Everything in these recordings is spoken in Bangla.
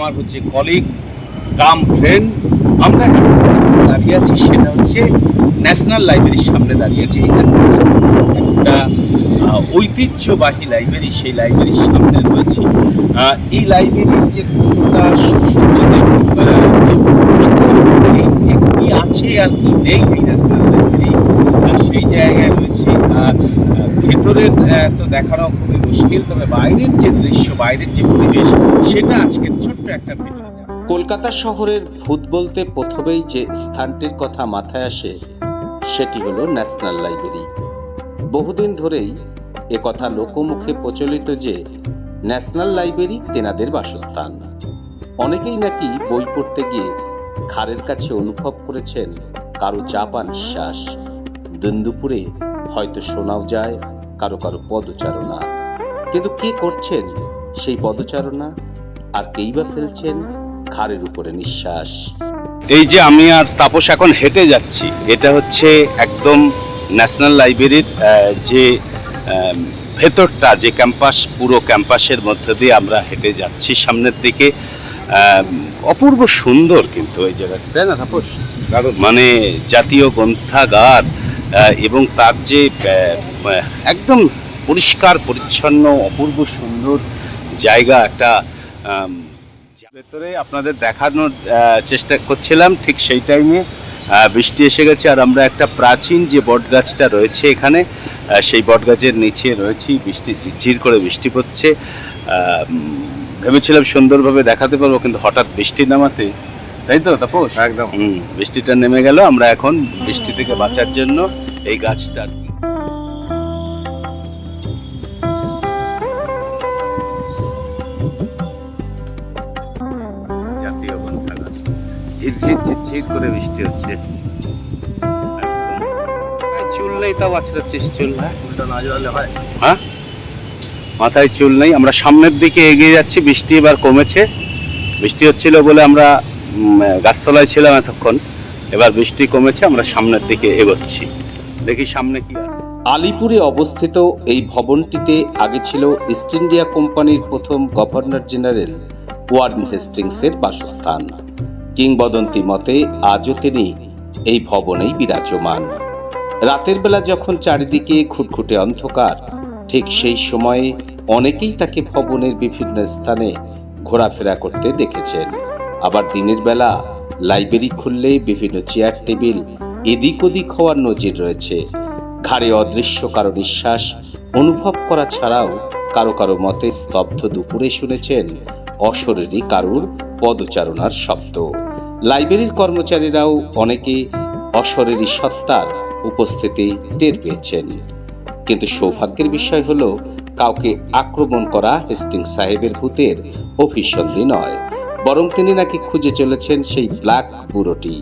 আমার হচ্ছে কলিগ কাম ফ্রেন্ড আমরা দাঁড়িয়ে আছি সেটা হচ্ছে ন্যাশনাল লাইব্রেরির সামনে দাঁড়িয়ে আছি। এই ন্যাশনাল একটা ঐতিহ্যবাহী লাইব্রেরি সেই লাইব্রেরির সামনে রয়েছি। এই লাইব্রেরির যে কতটা সৌন্দর্য যে কি আছে আর কি নেই এই ন্যাশনাল লাইব্রেরি সেই জায়গায় রয়েছে ভেতরের তো দেখানো খুবই মুশকিল, তবে বাইরের যে দৃশ্য, বাইরের যে পরিবেশ, সেটা আজকের ছোট্ট একটা কলকাতা শহরের ভূত বলতে প্রথমেই যে স্থানটির কথা মাথায় আসে, সেটি হলো ন্যাশনাল লাইব্রেরি। বহুদিন ধরেই এ কথা লোকমুখে প্রচলিত যে, ন্যাশনাল লাইব্রেরি তেনাদের বাসস্থান। অনেকেই নাকি বই পড়তে গিয়ে ঘাড়ের কাছে অনুভব করেছেন, কারও চাপা নিঃশ্বাস। দুন্দুপুরে হয়তো শোনাও যায় কারও কারও পদচারণা। কিন্তু কে করছেন সেই পদচারণা? আর কেই বা ফেলছেন ঘাড়ের উপরে নিঃশ্বাস? এই যে আমি আর তাপস এখন হেঁটে যাচ্ছি এটা হচ্ছে একদম ন্যাশনাল লাইব্রেরির যে ভেতরটা যে ক্যাম্পাস পুরো ক্যাম্পাসের মধ্য দিয়ে আমরা হেঁটে যাচ্ছি সামনের দিকে। অপূর্ব সুন্দর কিন্তু এই জায়গাটা। তাই না তাপস? মানে জাতীয় গ্রন্থাগার এবং তার যে একদম পরিষ্কার, পরিচ্ছন্ন, অপূর্ব, সুন্দর জায়গা একটা ভেতরে আপনাদের দেখানোর চেষ্টা করছিলাম ঠিক সেই টাইমে বৃষ্টি এসে গেছে আর আমরা একটা প্রাচীন যে বটগাছটা রয়েছে এখানে সেই বটগাছের নিচে রয়েছি। বৃষ্টি ঝিরঝির করে বৃষ্টি পড়ছে। ভেবেছিলাম সুন্দরভাবে দেখাতে পারব কিন্তু হঠাৎ বৃষ্টি নামাতে তাই তো তাপস? একদম। হুম বৃষ্টিটা নেমে গেল আমরা এখন বৃষ্টি থেকে বাঁচার জন্য এই গাছটা জাতীয় গ্রন্থাগার ঝিরঝির ঝিরঝির করে বৃষ্টি হচ্ছে। চুল নেই তাও আছড়াচ্ছিস চুল হ্যাঁ? না জড়ালে হয়। হ্যাঁ? মাথায় চুল নেই আমরা সামনের দিকে এগিয়ে যাচ্ছি বৃষ্টি এবার কমেছে। বৃষ্টি হচ্ছিল বলে আমরা গাছতলায় ছিলাম এতক্ষণ। এবার বৃষ্টি কমেছে, আমরা সামনের দিকে এগোচ্ছি। দেখি সামনে কি আলিপুরে অবস্থিত এই ভবনটিতে আগে ছিল ইস্ট ইন্ডিয়া কোম্পানির প্রথম গভর্নর জেনারেল ওয়ার্ডেন হেস্টিংসের বাসস্থান। কিংবদন্তি মতে, আজও তিনি এই ভবনেই বিরাজমান। রাতের বেলা যখন চারিদিকে খুটখুটে অন্ধকার, ঠিক সেই সময়ে অনেকেই তাকে ভবনের বিভিন্ন স্থানে ঘোরাফেরা করতে দেখেছেন। আবার দিনের বেলা লাইব্রেরি খুললে বিভিন্ন চেয়ার, টেবিল এদিক ওদিক হওয়ার নজির রয়েছে। ঘাড়ে অদৃশ্য কারও নিঃশ্বাস, অনুভব করা ছাড়াও কারও কারও মতে স্তব্ধ দুপুরে শুনেছেন অশরীরী কারুর পদচারণার শব্দ। লাইব্রেরির কর্মচারীরাও অনেকে অশরীরী সত্তার উপস্থিতি টের পেয়েছেন। কিন্তু সৌভাগ্যের বিষয় হলো, কাউকে আক্রমণ করা হেস্টিং সাহেবের ভূতের অভিসন্ধি নয়। বরং তিনি নাকি খুঁজে চলেছেন সেই ব্ল্যাক বুড়োটি।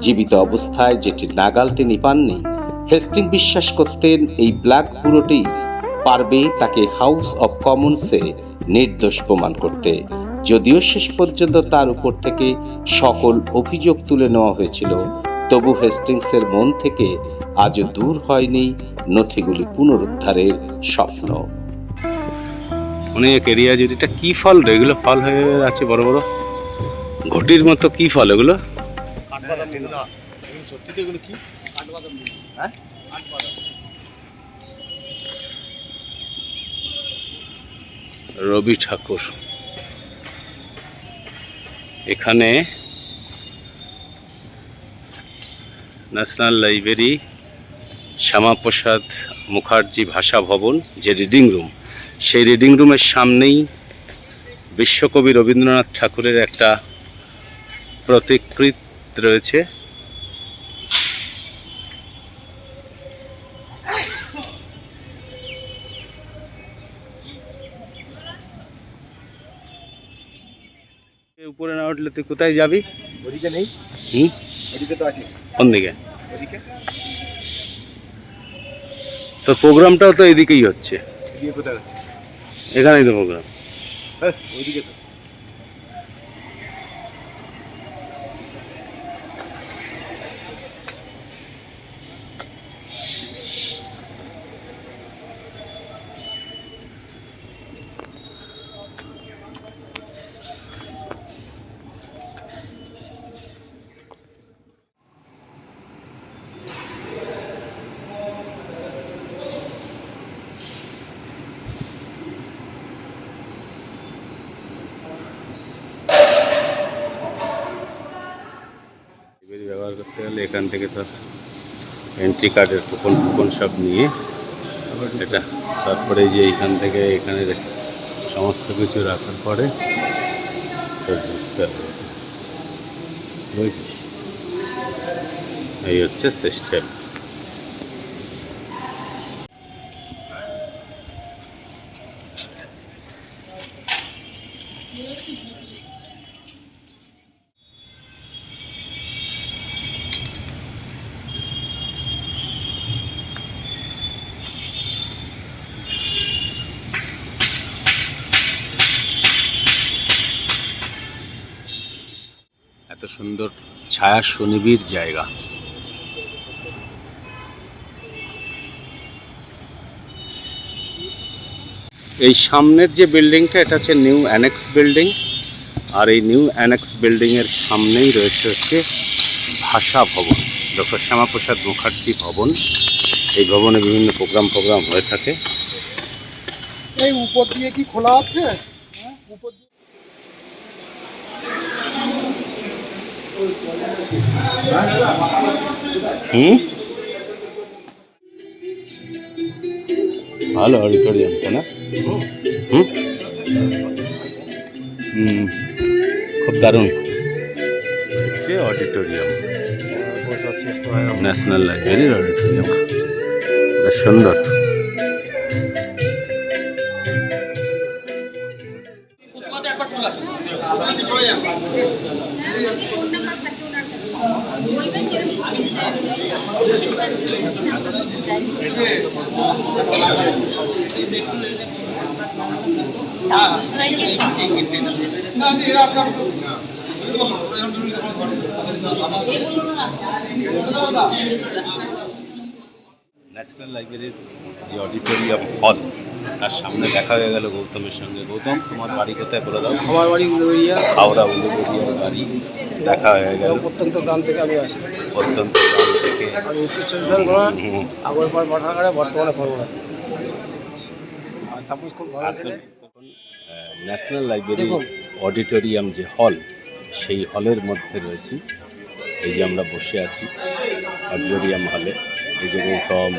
জীবিত অবস্থায় যেটি নাগাল তিনি পাননি, হেস্টিং বিশ্বাস করতেন এই ব্ল্যাক বুড়োটি পারবে তাকে হাউস অফ কমন্সে নির্দোষ প্রমাণ করতে। যদিও শেষ পর্যন্ত তার উপর থেকে সকল অভিযোগ তুলে নেওয়া হয়েছিল, তবু হেস্টিংসের মন থেকে আজও দূর হয়নি নথিগুলি পুনরুদ্ধারের স্বপ্ন। অনেক এরিয়া জুড়ে এটা কি ফল এগুলো ফল হয়ে আছে বড় বড়। ঘটির মতো কি ফল এগুলো? হ্যাঁ? রবি ঠাকুর। এখানে ন্যাশনাল লাইব্রেরি শ্যামাপ্রসাদ মুখার্জি ভাষা ভবন, যে রিডিং রুম সেই রিডিং রুমের সামনেই বিশ্বকবি রবীন্দ্রনাথ ঠাকুরের একটা প্রতিকৃত রয়েছে। উপরে না উঠলে তুই কোথায় যাবি? ওদিকে নেই। হুম? ওদিকে তো আছে। কোন দিকে? ওদিকে। তো প্রোগ্রামটাও তো এদিকেই হচ্ছে। এদিকে কোথায় হচ্ছে? এখানেই তো প্রোগ্রাম হ্যাঁ ওইদিকে তো গেলে এখান থেকে তো এন্ট্রি কার্ডের কুপন কুপন সব নিয়ে এটা তারপরে যে এখান থেকে এখানে সমস্ত কিছু রাখার পরে বুঝেছিস? এই হচ্ছে সিস্টেম সুন্দর ছায়া সুনিবিড় জায়গা। এই সামনের যে বিল্ডিংটা এটা হচ্ছে নিউ অ্যানেক্স বিল্ডিং। আর এই নিউ অ্যানেক্স বিল্ডিংয়ের সামনেই রয়েছে হচ্ছে ভাষা ভবন ডক্টর শ্যামাপ্রসাদ মুখার্জি ভবন। এই ভবনে বিভিন্ন প্রোগ্রাম প্রোগ্রাম হয়ে থাকে। এই উপর দিয়ে কি খোলা আছে? হ্যাঁ, উপর হুম? ভালো অডিটোরিয়াম তাই না? হুম? হুম খুব দারুণ। সে অডিটোরিয়াম ন্যাশনাল লাইব্রেরির অডিটোরিয়াম বেশ সুন্দর। ন্যাশনাল লাইব্রেরির যে অডিটোরিয়াম হল তার সামনে দেখা হয়ে গেল গৌতমের সঙ্গে। গৌতম তোমার বাড়ি কোথায় বলে দাও? আমার বাড়ি উদয়রিয়া হাওড়া উদয়পুরিয়ার বাড়ি। দেখা হয়ে গেল। প্রত্যন্ত গ্রাম থেকে আমি আসি। অত্যন্ত গ্রাম থেকে। আমি উত্তর চব্বিশ পরগনা আগরপাড় পাঠাগারে বর্তমানে পরগনা। তাপস খুব ভালো ছেলে ন্যাশনাল লাইব্রেরি অডিটোরিয়াম যে হল সেই হলের মধ্যে রয়েছি। এই যে আমরা বসে আছি অডিটোরিয়াম হলে এই যে গৌতম